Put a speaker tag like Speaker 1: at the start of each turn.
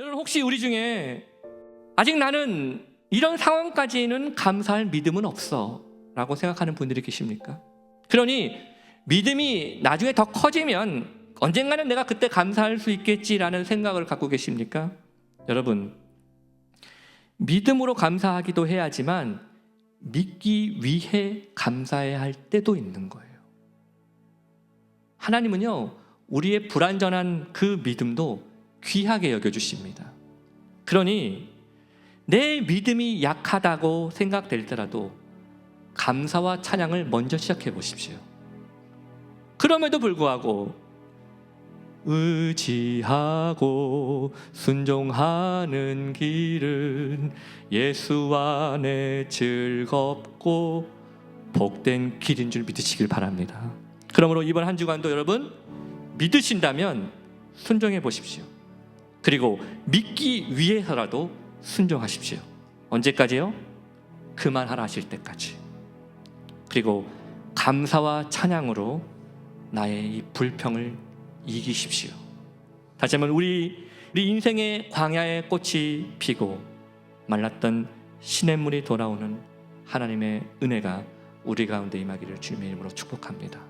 Speaker 1: 여러분 혹시 우리 중에 아직 나는 이런 상황까지는 감사할 믿음은 없어 라고 생각하는 분들이 계십니까? 그러니 믿음이 나중에 더 커지면 언젠가는 내가 그때 감사할 수 있겠지라는 생각을 갖고 계십니까? 여러분 믿음으로 감사하기도 해야지만 믿기 위해 감사해야 할 때도 있는 거예요. 하나님은요, 우리의 불완전한 그 믿음도 귀하게 여겨주십니다. 그러니 내 믿음이 약하다고 생각될 때라도 감사와 찬양을 먼저 시작해 보십시오. 그럼에도 불구하고 의지하고 순종하는 길은 예수 안에 즐겁고 복된 길인 줄 믿으시길 바랍니다. 그러므로 이번 한 주간도 여러분 믿으신다면 순종해 보십시오. 그리고 믿기 위해서라도 순종하십시오. 언제까지요? 그만하라 하실 때까지. 그리고 감사와 찬양으로 나의 이 불평을 이기십시오. 다시 한번 우리 우리 인생의 광야의 꽃이 피고 말랐던 시냇물이 돌아오는 하나님의 은혜가 우리 가운데 임하기를 주님의 이름으로 축복합니다.